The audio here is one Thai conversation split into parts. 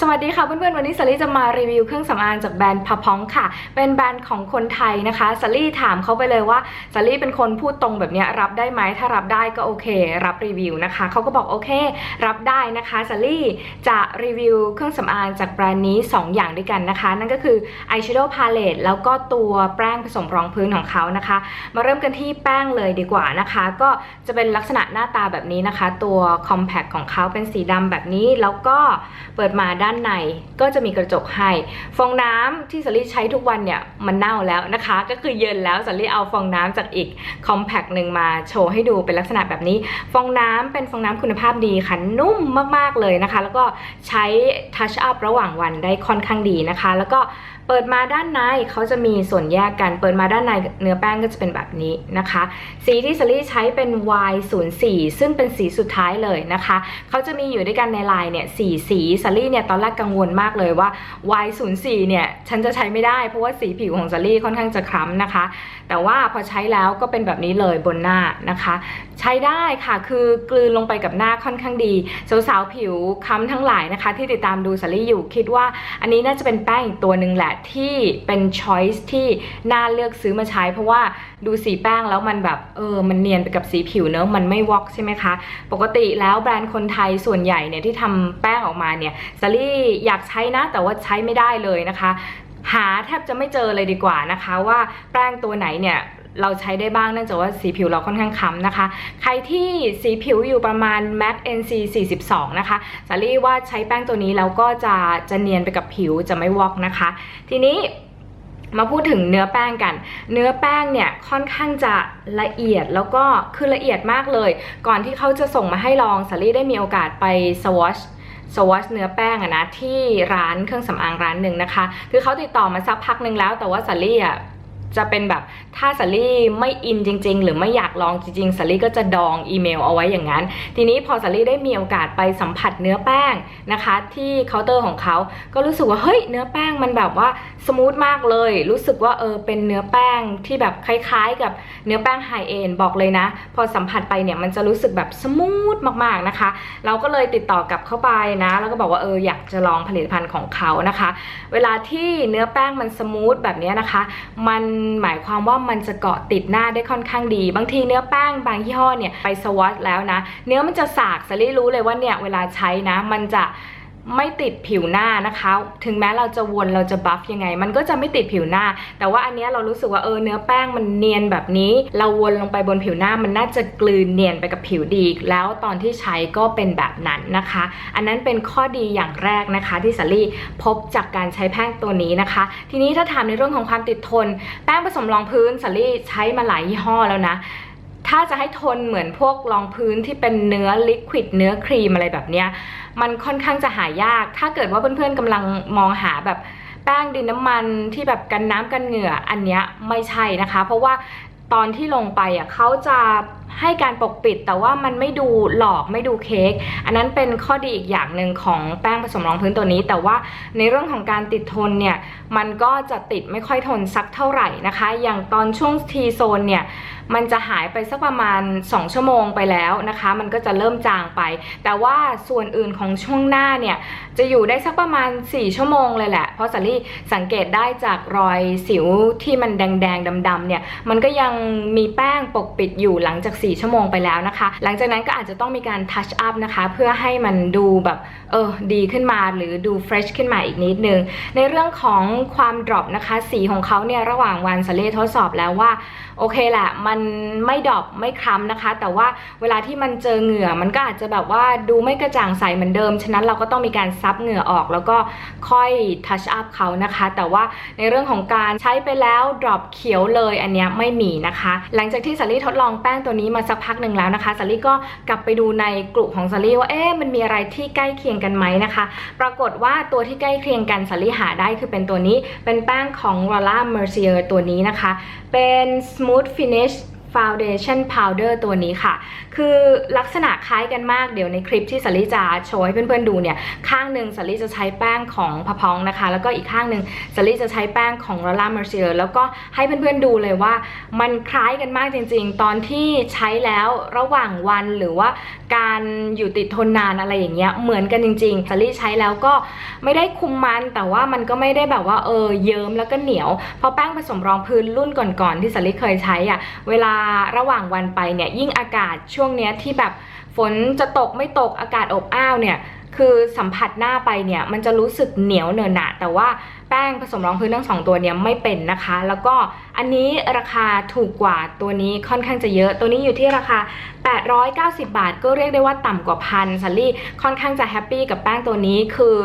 สวัสดีค่ะเพื่อนๆวันนี้สลี่จะมารีวิวเครื่องสำอางจากแบรนด์พะพองค่ะ เป็นแบรนด์ของคนไทยนะคะสลี่ถามเขาไปเลยว่าสลี่เป็นคนพูดตรงแบบนี้รับได้ไหมถ้ารับได้ก็โอเค รับรีวิวนะคะเขาก็บอกโอเค รับได้นะคะสลี่จะรีวิวเครื่องสำอางจากแบรนด์นี้ 2 อย่างด้วยกันนะคะ นั่นก็คือ Eyeshadow Palette แล้วก็ตัวแป้งผสมรองพื้นของเขานะคะ มาเริ่มกันที่แป้งเลยดีกว่านะคะ ก็จะเป็นลักษณะหน้าตาแบบนี้นะคะ ตัว Compact ของเขาเป็นสีดำแบบนี้แล้วก็เปิดมาด้านในก็จะมีกระจกให้ฟองน้ำที่สลี่ใช้ทุกวันเนี่ยมันเน่าแล้วนะคะ ก็คือเย็นแล้วสลี่เอาฟองน้ำจากอีก Compact หนึ่งมาโชว์ให้ดูเป็นลักษณะแบบนี้ ฟองน้ำเป็นฟองน้ำคุณภาพดีค่ะนุ่มมากๆเลยนะคะ แล้วก็ใช้ทัชอัพระหว่างวันได้ค่อนข้างดีนะคะ แล้วก็เปิดมาด้านในเขาจะมีส่วนแยกกัน เปิดมาด้านในเนื้อแป้งก็จะเป็นแบบนี้นะคะ สีที่สลี่ใช้เป็น Y04 ซึ่งเป็นสีสุดท้ายเลยนะคะ เขาจะมีอยู่ด้วยกันในลายเนี่ยสีสีสลี่เนี่ยตอนแรกกังวลมากเลยว่า Y04 เนี่ยฉันจะใช้ไม่ได้เพราะว่าสีผิวของสลี่ค่อนข้างจะคล้ำนะคะ แต่ว่าพอใช้แล้วก็เป็นแบบนี้เลยบนหน้านะคะ ใช้ได้ค่ะคือกลืนลงไปกับหน้าค่อนข้างดีสาวๆผิวค้ำทั้งหลายนะคะ ที่ติดตามดูสลี่อยู่คิดว่า อันนี้น่าจะเป็นแป้งอีกตัวหนึ่งแหละที่เป็นช้อยส์ที่น่าเลือกซื้อมาใช้เพราะว่าดูสีแป้งแล้วมันแบบเออมันเนียนไปกับสีผิวเนอะมันไม่วอกใช่ไหมคะ ปกติแล้วแบรนด์คนไทยส่วนใหญ่เนี่ยที่ทำแป้งออกมาเนี่ยสลี่อยากใช้นะ แต่ว่าใช้ไม่ได้เลยนะคะ หาแทบจะไม่เจอเลยดีกว่านะคะ ว่าแป้งตัวไหนเนี่ยเราใช้ได้บ้างเนื่องจากว่าสีผิวเราค่อนข้างค้ำนะคะ ใครที่สีผิวอยู่ประมาณ MAC NC 42 นะคะสาลี่ว่าใช้แป้งตัวนี้แล้วก็จะจะเนียนไปกับผิวจะไม่วอกนะคะ ทีนี้ มาพูดถึงเนื้อแป้งกัน เนื้อแป้งเนี่ยค่อนข้างจะละเอียดแล้วก็คือละเอียดมากเลย ก่อนที่เขาจะส่งมาให้ลองสาลี่ได้มีโอกาสไปสวอชสวอชเนื้อแป้งอะนะที่ร้านเครื่องสำอางร้านหนึ่งนะคะ คือเขาติดต่อมาสักพักหนึ่งแล้ว แต่ว่าสาลี่อะจะเป็นแบบถ้าสาลี่ไม่อินจริง ๆ หรือไม่อยากลองจริงๆสาลี่ก็จะดองอีเมลเอาไว้อย่างนั้น ทีนี้พอสาลี่ได้มีโอกาสไปสัมผัสเนื้อแป้งนะคะ ที่เคาน์เตอร์ของเขาก็รู้สึกว่าเฮ้ยเนื้อแป้งมันแบบว่า สมูทมากเลย รู้สึกว่าเออเป็นเนื้อแป้งที่แบบคล้ายๆ กับเนื้อแป้งไฮเอ็นบอกเลยนะ พอสัมผัสไปเนี่ยมันจะรู้สึกแบบสมูทมากๆนะคะ เราก็เลยติดต่อกลับเข้าไปนะ แล้วก็บอกว่าเอออยากจะลองผลิตภัณฑ์ของเขานะคะ เวลาที่เนื้อแป้งมันสมูทแบบนี้นะคะ มันหมายความว่ามันจะเกาะติดหน้าได้ค่อนข้างดี บางทีเนื้อแป้งบางยี่ห้อเนี่ยไปสวอตแล้วนะ เนื้อมันจะสากสลี่รู้เลยว่าเนี่ยเวลาใช้นะมันจะ ไม่ติดผิวหน้านะคะ ถึงแม้เราจะวนเราจะบัฟยังไง มันก็จะไม่ติดผิวหน้า แต่ว่าอันนี้เรารู้สึกว่าเออเนื้อแป้งมันเนียนแบบนี้ เราวนลงไปบนผิวหน้ามันน่าจะกลืนเนียนไปกับผิวดี แล้วตอนที่ใช้ก็เป็นแบบนั้นนะคะ อันนั้นเป็นข้อดีอย่างแรกนะคะ ที่สาลี่พบจากการใช้แป้งตัวนี้นะคะ ทีนี้ถ้าถามในเรื่องของความติดทน แป้งผสมรองพื้นสาลี่ใช้มาหลายยี่ห้อแล้วนะ ถ้าจะให้ทนเหมือนพวกรองพื้นที่เป็นเนื้อลิควิดเนื้อครีมอะไรแบบเนี้ยมันค่อนข้างจะหายาก ถ้าเกิดว่าเพื่อนๆกำลังมองหาแบบแป้งดินน้ำมันที่แบบกันน้ำกันเหงื่ออันเนี้ยไม่ใช่นะคะ เพราะว่าตอนที่ลงไปอะเขาจะ ให้การปกปิดแต่ว่ามันไม่ดูหลอกไม่ดูเค้กอันนั้นเป็นข้อดีอีกอย่างหนึ่งของแป้งผสมรองพื้นตัวนี้ แต่ว่าในเรื่องของการติดทนเนี่ยมันก็จะติดไม่ค่อยทนสักเท่าไหร่นะคะ อย่างตอนช่วงทีโซนเนี่ยมันจะหายไปสักประมาณ 2 ชั่วโมงไปแล้วนะคะ มันก็จะเริ่มจางไป แต่ว่าส่วนอื่นของช่วงหน้าเนี่ยจะอยู่ได้สักประมาณ 4 ชั่วโมงเลยแหละ เพราะสาลี่สังเกตได้จากรอยสิวที่มันแดงๆดำๆเนี่ยมันก็ยังมีแป้งปกปิดอยู่หลังจาก4 ชั่วโมงไปแล้วนะคะ หลังจากนั้นก็อาจจะต้องมีการทัชอัพนะคะ เพื่อให้มันดูแบบเออดีขึ้นมาหรือดูเฟรชขึ้นมาอีกนิดนึง ในเรื่องของความดรอปนะคะ สีของเขาเนี่ยระหว่างวันสาลี่ทดสอบแล้วว่าโอเคแหละมันไม่ดรอปไม่คล้ำนะคะ แต่ว่าเวลาที่มันเจอเหงื่อมันก็อาจจะแบบว่าดูไม่กระจ่างใสเหมือนเดิม ฉะนั้นเราก็ต้องมีการซับเหงื่อออก แล้วก็ค่อยทัชอัพเขานะคะ แต่ว่าในเรื่องของการใช้ไปแล้วดรอปเขียวเลยอันเนี้ยไม่มีนะคะ หลังจากที่สาลี่ทดลองแป้งตัวนี้มาสักพักหนึ่งแล้วนะคะสาลี่ก็กลับไปดูในกลุ่มของสาลี่ว่าเอ๊ะมันมีอะไรที่ใกล้เคียงกันไหมนะคะ ปรากฏว่าตัวที่ใกล้เคียงกันสาลี่หาได้คือเป็นตัวนี้เป็นแป้งของ r o l a Mercier ตัวนี้นะคะ เป็น Smooth Finish Foundation Powder ตัวนี้ค่ะ คือลักษณะคล้ายกันมาก เดี๋ยวในคลิปที่สลิจะโชว์ให้เพื่อนๆดูเนี่ย ข้างหนึ่งสลิจะใช้แป้งของพะพองนะคะ แล้วก็อีกข้างหนึ่งสลิจะใช้แป้งของ l a l a Mercier แล้วก็ให้เพื่อนๆดูเลยว่า มันคล้ายกันมากจริงๆ ตอนที่ใช้แล้วระหว่างวันหรือว่าการอยู่ติดทนนานอะไรอย่างเงี้ย เหมือนกันจริงๆสลิใช้แล้วก็ไม่ได้คุมมันแต่ว่ามันก็ไม่ได้แบบว่าเออเยิ้มแล้วก็เหนียว เพราะแป้งผสมรองพื้นรุ่นก่อนๆที่สลิเคยใช้อะ เวลาระหว่างวันไปเนี่ยยิ่งอากาศช่วงเนี้ยที่แบบฝนจะตกไม่ตกอากาศอบอ้าวเนี่ยคือสัมผัสหน้าไปเนี่ยมันจะรู้สึกเหนียวเนอะหนะแต่ว่าแป้งผสมรองพื้นทั้งสองตัวเนี่ยไม่เป็นนะคะ แล้วก็อันนี้ราคาถูกกว่าตัวนี้ค่อนข้างจะเยอะ ตัวนี้อยู่ที่ราคา 890 บาท ก็เรียกได้ว่าต่ำกว่าพันซัลลี่ค่อนข้างจะแฮปปี้กับแป้งตัวนี้คือ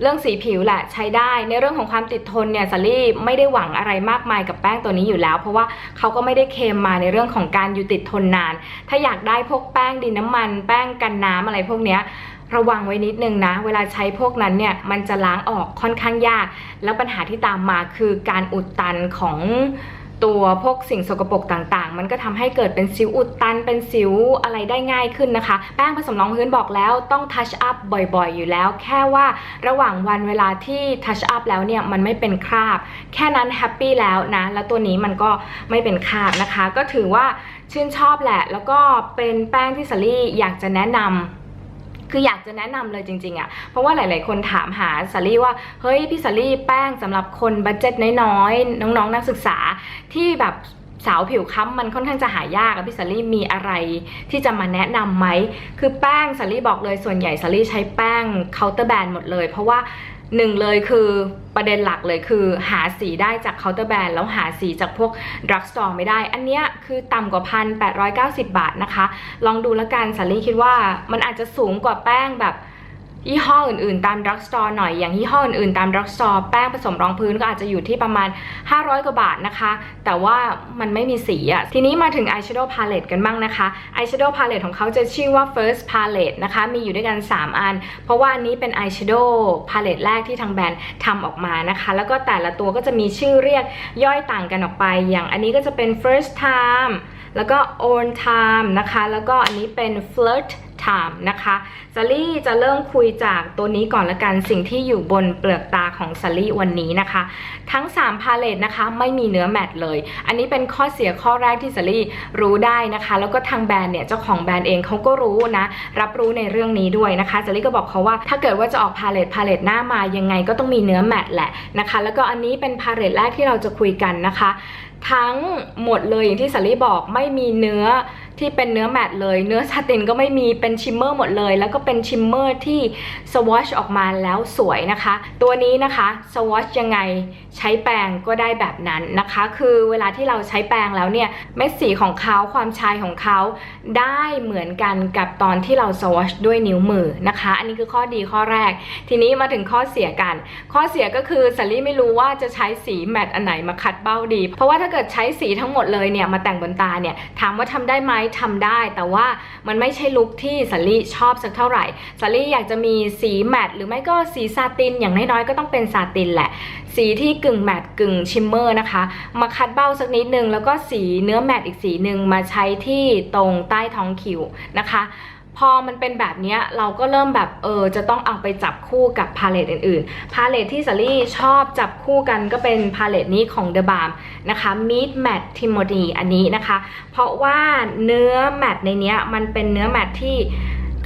เรื่องสีผิวแหละใช้ได้ในเรื่องของความติดทนเนี่ยซัลลี่ไม่ได้หวังอะไรมากมายกับแป้งตัวนี้อยู่แล้ว เพราะว่าเขาก็ไม่ได้เคมมาในเรื่องของการอยู่ติดทนนาน ถ้าอยากได้พวกแป้งดินน้ำมัน แป้งกันน้ำอะไรพวกเนี้ยระวังไว้นิดนึงนะ เวลาใช้พวกนั้นเนี่ยมันจะล้างออกค่อนข้างยาก แล้วปัญหาที่ตามมาคือการอุดตันของ ตัวพวกสิ่งสกปรกต่างๆ มันก็ทำให้เกิดเป็นสิวอุดตัน เป็นสิวอะไรได้ง่ายขึ้นนะคะ แป้งผสมรองพื้นบอกแล้วต้องทัชอัพบ่อยๆ อยู่แล้ว แค่ว่าระหว่างวันเวลาที่ทัชอัพแล้วเนี่ยมันไม่เป็นคราบ แค่นั้นแฮปปี้แล้วนะ แล้วตัวนี้มันก็ไม่เป็นคราบนะคะ ก็ถือว่าชื่นชอบแหละ แล้วก็เป็นแป้งที่สลี่อยากจะแนะนำ คืออยากจะแนะนำเลยจริงๆอะ่ะ เพราะว่าหลายๆคนถามหาสาลี่ว่า เฮ้ยพี่สาลี่แป้งสำหรับคนบัตเจ็ตน้อยๆ น้องๆนักศึกษาที่แบบ สาวผิวค้ำมันค่อนข้างจะหายากอะพี่สาลี่มีอะไรที่จะมาแนะนำไหม คือแป้งสาลี่บอกเลยส่วนใหญ่สาลี่ใช้แป้งเคาน์เตอร์แบรนด์หมดเลย เพราะว่าหนึ่งเลยคือประเด็นหลักเลยคือหาสีได้จากเคาน์เตอร์แบรนด์แล้วหาสีจากพวกดรักสตอร์ไม่ได้ อันเนี้ยคือต่ำกว่าพันแปดร้อยเก้าสิบบาทนะคะ ลองดูแล้วกันสาลี่คิดว่ามันอาจจะสูงกว่าแป้งแบบ ยี่ห้ออื่นๆ ตามดรักสตอร์หน่อยอย่างยี่ห้ออื่นๆ ตามดรักสตอร์แป้งผสมรองพื้นก็อาจจะอยู่ที่ประมาณ 500 กว่าบาทนะคะ แต่ว่ามันไม่มีสีอะทีนี้มาถึง eyeshadow palette กันบ้างนะคะ eyeshadow palette ของเขาจะชื่อว่า first palette นะคะ มีอยู่ด้วยกัน 3 อัน เพราะว่าอันนี้เป็น eyeshadow palette แรกที่ทางแบรนด์ทำออกมานะคะ แล้วก็แต่ละตัวก็จะมีชื่อเรียกย่อยต่างกันออกไป อย่างอันนี้ก็จะเป็น first time แล้วก็ own time นะคะ แล้วก็อันนี้เป็น flirt time นะคะซาลี่จะเริ่มคุยจากตัวนี้ก่อนละกันสิ่งที่อยู่บนเปลือกตาของซาลี่วันนี้นะคะ ทั้ง 3 พาเลตนะคะ ไม่มีเนื้อแมตต์เลย อันนี้เป็นข้อเสียข้อแรกที่ซาลี่รู้ได้นะคะ แล้วก็ทางแบรนด์เนี่ยเจ้าของแบรนด์เองเขาก็รู้นะ รับรู้ในเรื่องนี้ด้วยนะคะซาลี่ก็บอกเขาว่า ถ้าเกิดว่าจะออกพาเลตพาเลตหน้ามายังไงก็ต้องมีเนื้อแมตต์แหละนะคะ แล้วก็อันนี้เป็นพาเลตแรกที่เราจะคุยกันนะคะทั้งหมดเลยอย่างที่สาลี่บอกไม่มีเนื้อที่เป็นเนื้อแมตต์เลย เนื้อซาตินก็ไม่มีเป็นชิมเมอร์หมดเลย แล้วก็เป็นชิมเมอร์ที่สวอชออกมาแล้วสวยนะคะ ตัวนี้นะคะสวอชยังไง ใช้แปรงก็ได้แบบนั้นนะคะ คือเวลาที่เราใช้แปรงแล้วเนี่ยเม็ดสีของเขาความชายของเขาได้เหมือนกันกับตอนที่เราสวอชด้วยนิ้วมือนะคะ อันนี้คือข้อดีข้อแรก ทีนี้มาถึงข้อเสียกัน ข้อเสียก็คือสาลี่ไม่รู้ว่าจะใช้สีแมตต์อันไหนมาคัดเบ้าดี เพราะว่าถ้าเกิดใช้สีทั้งหมดเลยเนี่ยมาแต่งบนตาเนี่ยถามว่าทำได้ไหมทำได้ แต่ว่ามันไม่ใช่ลุคที่สาลี่ชอบสักเท่าไหร่สาลี่อยากจะมีสีแมตต์หรือไม่ก็สีซาตินอย่างน้อยๆก็ต้องเป็นซาตินแหละ สีที่กึ่งแมตต์กึ่งชิมเมอร์นะคะ มาคัดเบ้าสักนิดนึง แล้วก็สีเนื้อแมตต์อีกสีหนึ่งมาใช้ที่ตรงใต้ท้องคิ้วนะคะพอมันเป็นแบบนี้เราก็เริ่มแบบเออจะต้องเอาไปจับคู่กับพาเลตอื่นๆ พาเลตที่สาลี่ชอบจับคู่กันก็เป็นพาเลตนี้ของ The Balm นะคะ Meet Matte Timothy อันนี้นะคะ เพราะว่าเนื้อแมตต์ในนี้มันเป็นเนื้อแมตต์ที่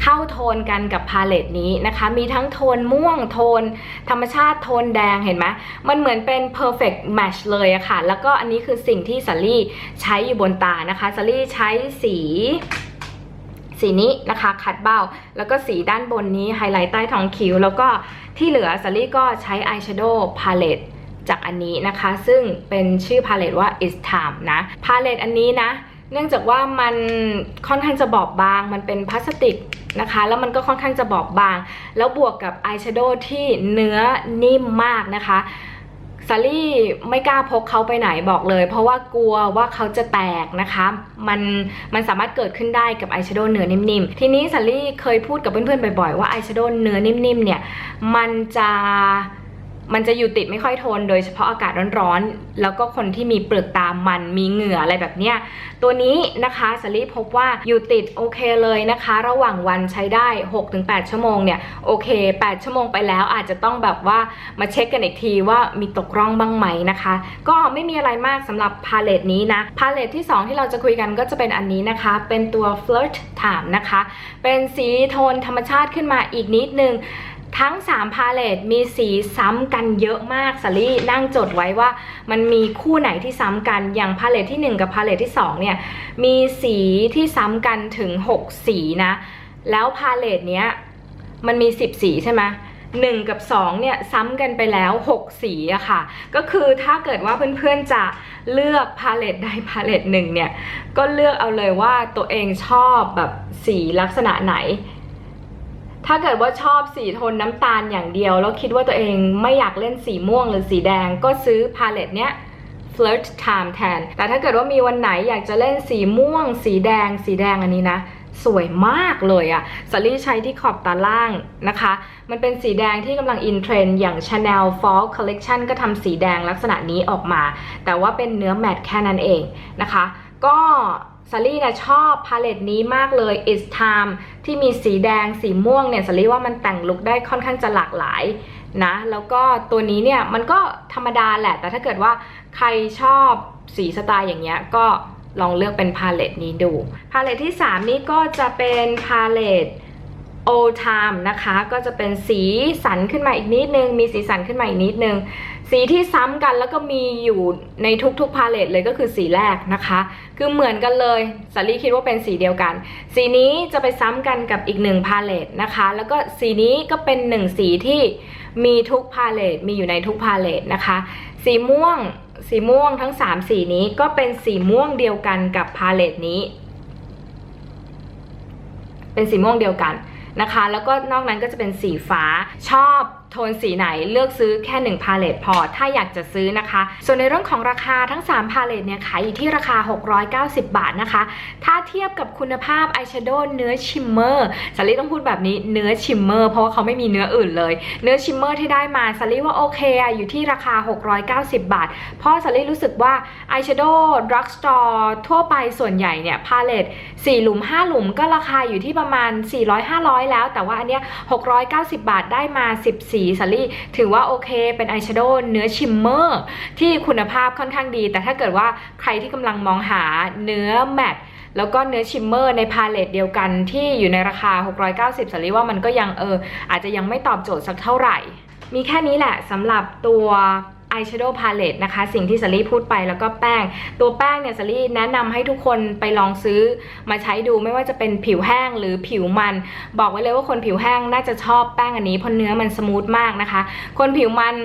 เข้าโทนกันกับพาเลตนี้นะคะ มีทั้งโทนม่วงโทน ธรรมชาติโทนแดงเห็นไหมมันเหมือนเป็น perfect match เลยอะค่ะ แล้วก็อันนี้คือสิ่งที่สาลี่ใช้อยู่บนตานะคะสาลี่ใช้สีสีนี้นะคะคัดเบ้า แล้วก็สีด้านบนนี้ไฮไลท์ใต้ท้องคิ้ว แล้วก็ที่เหลือสาลี่ก็ใช้อายแชโดว์พาเลตจากอันนี้นะคะ ซึ่งเป็นชื่อพาเลตว่า is time นะพาเลตอันนี้นะ เนื่องจากว่ามันค่อนข้างจะบอบบางมันเป็นพลาสติก นะคะ แล้วมันก็ค่อนข้างจะบอบบาง แล้วบวกกับอายแชโดว์ที่เนื้อนิ่มมากนะคะซารี่ไม่กล้าพกเขาไปไหนบอกเลย เพราะว่ากลัวว่าเขาจะแตกนะคะ มันมันสามารถเกิดขึ้นได้กับอายแชโดว์เนื้อนิ่มๆ ทีนี้ซารี่เคยพูดกับเพื่อนๆบ่อยๆว่าอายแชโดว์เนื้อนิ่มๆเนี่ยมันจะ มันจะอยู่ติดไม่ค่อยทน โดยเฉพาะอากาศร้อนๆ แล้วก็คนที่มีเปลือกตามันมีเหงื่ออะไรแบบเนี้ย ตัวนี้นะคะสลีพบว่าอยู่ติดโอเคเลยนะคะ ระหว่างวันใช้ได้ 6-8 ชั่วโมงเนี่ยโอเค 8 ชั่วโมงไปแล้วอาจจะต้องแบบว่ามาเช็คกันอีกทีว่ามีตกร่องบ้างไหมนะคะ ก็ไม่มีอะไรมากสำหรับพาเลตนี้นะ พาเลตที่ 2 ที่เราจะคุยกันก็จะเป็นอันนี้นะคะ เป็นตัว Flirt Time นะคะ เป็นสีโทนธรรมชาติขึ้นมาอีกนิดนึง ทั้ง 3 พาเลตมีสีซ้ำกันเยอะมากสลี่นั่งจดไว้ว่ามันมีคู่ไหนที่ซ้ำกันอย่างพาเลตที่ 1 กับพาเลตที่2เนี่ยมีสีที่ซ้ำกันถึง 6 สีนะ แล้วพาเลตเนี้ยมันมี 10 สีใช่ไหมหนึ่งกับ2เนี่ยซ้ำกันไปแล้ว 6 สีอะค่ะ ก็คือถ้าเกิดว่าเพื่อนๆจะเลือกพาเลตใดพาเลตหนึ่งเนี่ย ก็เลือกเอาเลยว่าตัวเองชอบแบบสีลักษณะไหน ถ้าเกิดว่าชอบสีโทนน้ำตาลอย่างเดียว แล้วคิดว่าตัวเองไม่อยากเล่นสีม่วงหรือสีแดงก็ซื้อพาเลตเนี้ย flirt time แทน แต่ถ้าเกิดว่ามีวันไหนอยากจะเล่นสีม่วง สีแดง สีแดงอันนี้นะ สวยมากเลยอะสลี่ใช้ที่ขอบตาล่างนะคะ มันเป็นสีแดงที่กำลังอินเทรนด์อย่าง Chanel Fall Collection ก็ทำสีแดงลักษณะนี้ออกมา แต่ว่าเป็นเนื้อแมตต์แค่นั้นเองนะคะ ก็ ซารี่นะชอบพาเลตนี้มากเลย It's Time ที่มีสีแดงสีม่วงเนี่ยซารี่ว่ามันแต่งลุคได้ค่อนข้างจะหลากหลายนะแล้วก็ตัวนี้เนี่ยมันก็ธรรมดาแหละ แต่ถ้าเกิดว่าใครชอบสีสไตล์อย่างเงี้ยก็ลองเลือกเป็นพาเลตนี้ดู พาเลตที่ 3 นี้ก็จะเป็นพาเลต Old Time นะคะ ก็จะเป็นสีสันขึ้นมาอีกนิดนึง มีสีสันขึ้นมาอีกนิดนึง สีที่ซ้ำกันแล้วก็มีอยู่ในทุกๆพาเลตเลยก็คือสีแรกนะคะ คือเหมือนกันเลยสาลีคิดว่าเป็นสีเดียวกัน สีนี้จะไปซ้ำกันกับอีกหนึ่งพาเลตนะคะ แล้วก็สีนี้ก็เป็นหนึ่งสีที่มีทุกพาเลตมีอยู่ในทุกพาเลตนะคะ สีม่วงสีม่วงทั้ง 3 สีนี้ก็เป็นสีม่วงเดียวกันกับพาเลตนี้ เป็นสีม่วงเดียวกัน นะคะ แล้วก็นอกนั้นก็จะเป็นสีฟ้าชอบ โทนสีไหนเลือกซื้อแค่ 1 พาเลตพอ ถ้าอยากจะซื้อนะคะ ส่วนในเรื่องของราคาทั้ง 3 พาเลตเนี่ยขายอยู่ที่ราคา 690 บาทนะคะ ถ้าเทียบกับคุณภาพอายแชโดว์เนื้อชิมเมอร์สาลี่ต้องพูดแบบนี้เนื้อชิมเมอร์เพราะว่าเขาไม่มีเนื้ออื่นเลย เนื้อชิมเมอร์ที่ได้มาสาลี่ว่าโอเคอะอยู่ที่ราคา 690 บาท เพราะสาลี่รู้สึกว่าอายแชโดว์ดรักสตอร์ทั่วไปส่วนใหญ่เนี่ยพาเลต4หลุม 5 หลุมก็ราคาอยู่ที่ประมาณ 400-500 แล้ว แต่ว่าอันเนี้ย690 บาทได้มา10สีสาลี่ถือว่าโอเค เป็นอายแชโดว์เนื้อชิมเมอร์ที่คุณภาพค่อนข้างดี แต่ถ้าเกิดว่าใครที่กำลังมองหาเนื้อแมตแล้วก็เนื้อชิมเมอร์ในพาเลตเดียวกันที่อยู่ในราคา 690สาลีว่ามันก็ยังเอออาจจะยังไม่ตอบโจทย์สักเท่าไหร่ มีแค่นี้แหละสำหรับตัว อายแชโดว์พาเลตนะคะสิ่งที่สลี่พูดไปแล้วก็แป้ง ตัวแป้งเนี่ยสลี่แนะนำให้ทุกคนไปลองซื้อมาใช้ดูไม่ว่าจะเป็นผิวแห้งหรือผิวมัน บอกไว้เลยว่าคนผิวแห้งน่าจะชอบแป้งอันนี้เพราะเนื้อมันสมูทมากนะคะ คนผิวมัน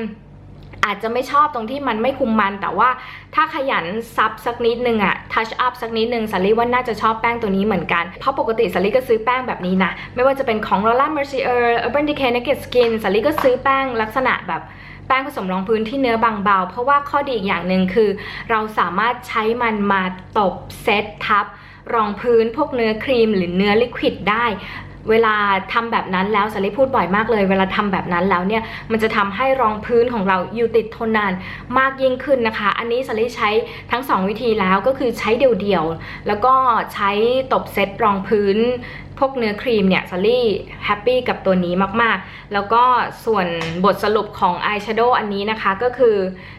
อาจจะไม่ชอบตรงที่มันไม่คุมมัน แต่ว่าถ้าขยันซับสักนิดนึงอะทัชอัพสักนิดนึงสาลีว่าน่าจะชอบแป้งตัวนี้เหมือนกัน เพราะปกติสาลีก็ซื้อแป้งแบบนี้นะ ไม่ว่าจะเป็นของ Laura Mercier Urban Decay Naked Skin สาลีก็ซื้อแป้งลักษณะแบบ แป้งผสมรองพื้นที่เนื้อบางเบา เพราะว่าข้อดีอีกอย่างหนึ่งคือ เราสามารถใช้มันมาตบเซตทับ รองพื้นพวกเนื้อครีมหรือเนื้อลิควิดได้เวลาทำแบบนั้นแล้วสาลีพูดบ่อยมากเลย เวลาทำแบบนั้นแล้วเนี่ยมันจะทำให้รองพื้นของเราอยู่ติดทนนานมากยิ่งขึ้นนะคะ อันนี้สาลีใช้ทั้ง 2 วิธีแล้วก็คือใช้เดี่ยวๆแล้วก็ใช้ตบเซตรองพื้น พวกเนื้อครีมเนี่ยซารี่แฮปปี้กับตัวนี้มากๆ แล้วก็ส่วนบทสรุปของอายแชโดว์อันนี้นะคะก็คือ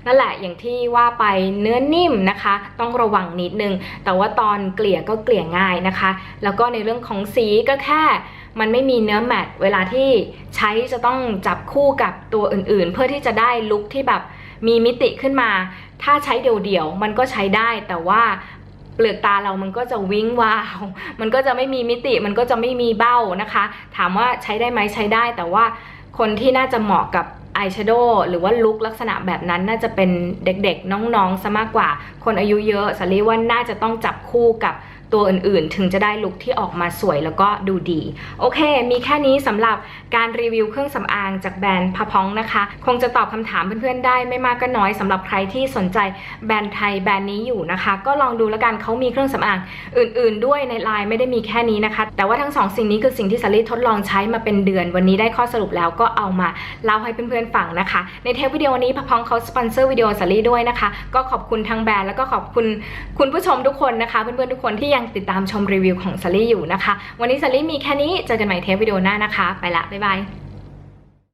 นั่นแหละอย่างที่ว่าไปเนื้อนิ่มนะคะ ต้องระวังนิดนึง แต่ว่าตอนเกลี่ยก็เกลี่ยง่ายนะคะ แล้วก็ในเรื่องของสีก็แค่มันไม่มีเนื้อแมตต์เวลาที่ใช้จะต้องจับคู่กับตัวอื่นๆ เพื่อที่จะได้ลุคที่แบบมีมิติขึ้นมา ถ้าใช้เดี่ยวๆมันก็ใช้ได้แต่ว่า เปลือกตาเรามันก็จะวิ้งวาว มันก็จะไม่มีมิติ มันก็จะไม่มีเบ้านะคะ ถามว่าใช้ได้ไหมใช้ได้ แต่ว่าคนที่น่าจะเหมาะกับอายแชโดว์หรือว่าลุคลักษณะแบบนั้นน่าจะเป็นเด็กๆ น้องๆซะมากกว่า คนอายุเยอะสาลีว่าน่าจะต้องจับคู่กับ ตัวอื่นๆ ถึงจะได้ลุคที่ออกมาสวยแล้วก็ดูดี โอเค มีแค่นี้สำหรับการรีวิวเครื่องสำอางจากแบรนด์พะพองนะคะ คงจะตอบคำถามเพื่อนๆได้ไม่มากก็น้อยสำหรับใครที่สนใจแบรนด์ไทยแบรนด์นี้อยู่นะคะ ก็ลองดูแล้วกันเขามีเครื่องสำอางอื่น ๆ ด้วยในไลน์ไม่ได้มีแค่นี้นะคะ แต่ว่าทั้งสองสิ่งนี้คือสิ่งที่สาลี่ทดลองใช้มาเป็นเดือน วันนี้ได้ข้อสรุปแล้วก็เอามาเล่าให้เพื่อนๆฟังนะคะ ในเทปวิดีโอนี้พะพองเขาสปอนเซอร์วิดีโอสาลี่ด้วยนะคะ ก็ขอบคุณทางแบรนด์แล้วก็ขอบคุณคุณผู้ชมทุกคนนะคะ เพื่อนๆทุกคนที่ยังติดตามชมรีวิวของซารีอยู่นะคะ วันนี้ซารีมีแค่นี้ เจอกันใหม่เทปวิดีโอหน้านะคะ ไปละ บ๊ายบาย